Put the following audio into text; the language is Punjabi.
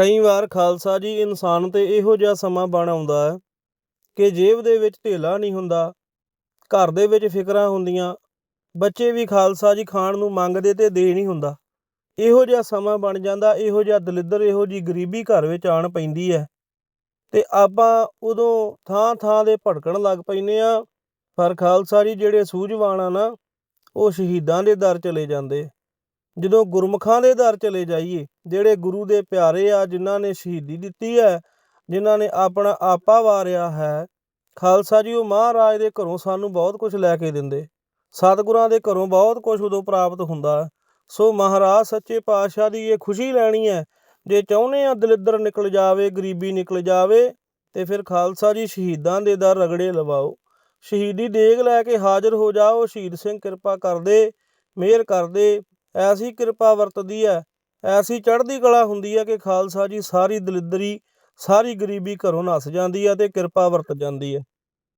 ਕਈ ਵਾਰ ਖਾਲਸਾ ਜੀ ਇਨਸਾਨ ਤੇ ਇਹੋ ਜਿਹਾ ਸਮਾਂ ਬਣ ਆਉਂਦਾ ਹੈ ਕਿ ਜੇਬ ਦੇ ਵਿੱਚ ਢੇਲਾ ਨਹੀਂ ਹੁੰਦਾ, ਘਰ ਦੇ ਵਿੱਚ ਫਿਕਰਾਂ ਹੁੰਦੀਆਂ, ਬੱਚੇ ਵੀ ਖਾਲਸਾ ਜੀ ਖਾਣ ਨੂੰ ਮੰਗਦੇ ਤੇ ਦੇ ਨਹੀਂ ਹੁੰਦਾ। ਇਹੋ ਜਿਹਾ ਸਮਾਂ ਬਣ ਜਾਂਦਾ, ਇਹੋ ਜਿਹਾ ਦਲਿੱਦਰ, ਇਹੋ ਜੀ ਗਰੀਬੀ ਘਰ ਵਿੱਚ ਆਣ ਪੈਂਦੀ ਹੈ ਤੇ ਆਪਾਂ ਉਦੋਂ ਥਾਂ ਥਾਂ ਦੇ ਭਟਕਣ ਲੱਗ ਪੈਂਦੇ ਆ ਪਰ ਖਾਲਸਾ ਜੀ ਜਿਹੜੇ ਸੂਝਵਾਨ ਆ ਨਾ, ਉਹ ਸ਼ਹੀਦਾਂ ਦੇ ਦਰ ਚਲੇ ਜਾਂਦੇ। ਜਦੋਂ ਗੁਰਮੁਖਾਂ ਦੇ ਦਰ ਚਲੇ ਜਾਈਏ, ਜਿਹੜੇ ਗੁਰੂ ਦੇ ਪਿਆਰੇ ਆ, ਜਿਨ੍ਹਾਂ ਨੇ ਸ਼ਹੀਦੀ ਦਿੱਤੀ ਹੈ, ਜਿਨ੍ਹਾਂ ਨੇ ਆਪਣਾ ਆਪਾ ਵਾਰਿਆ ਹੈ, ਖਾਲਸਾ ਜੀ ਉਹ ਮਹਾਰਾਜ ਦੇ ਘਰੋਂ ਸਾਨੂੰ ਬਹੁਤ ਕੁਝ ਲੈ ਕੇ ਦਿੰਦੇ। ਸਤਿਗੁਰਾਂ ਦੇ ਘਰੋਂ ਬਹੁਤ ਕੁਝ ਉਦੋਂ ਪ੍ਰਾਪਤ ਹੁੰਦਾ। ਸੋ ਮਹਾਰਾਜ, ਸੱਚੇ ਪਾਤਸ਼ਾਹ ਦੀ ਇਹ ਖੁਸ਼ੀ ਲੈਣੀ ਹੈ, ਜੇ ਚਾਹੁੰਦੇ ਆ ਦਲਿੱਦਰ ਨਿਕਲ ਜਾਵੇ, ਗਰੀਬੀ ਨਿਕਲ ਜਾਵੇ, ਤੇ ਫਿਰ ਖਾਲਸਾ ਜੀ ਸ਼ਹੀਦਾਂ ਦੇ ਦਰ ਰਗੜੇ ਲਵਾਓ। ਸ਼ਹੀਦੀ ਦੇਗ ਲੈ ਕੇ ਹਾਜ਼ਰ ਹੋ ਜਾਓ, ਸ਼ਹੀਦ ਸਿੰਘ ਕਿਰਪਾ ਕਰਦੇ, ਮਿਹਰ ਕਰਦੇ ਐਸੀ ਕਿਰਪਾ ਵਰਤਦੀ ਹੈ ਐਸੀ ਚੜ੍ਹਦੀ ਕਲਾ ਹੁੰਦੀ ਹੈ ਕਿ ਖਾਲਸਾ ਜੀ ਸਾਰੀ ਦਲਿੱਦਰੀ, ਸਾਰੀ ਗਰੀਬੀ ਘਰੋਂ ਨੱਸ ਜਾਂਦੀ ਹੈ ਤੇ ਕਿਰਪਾ ਵਰਤ ਜਾਂਦੀ ਹੈ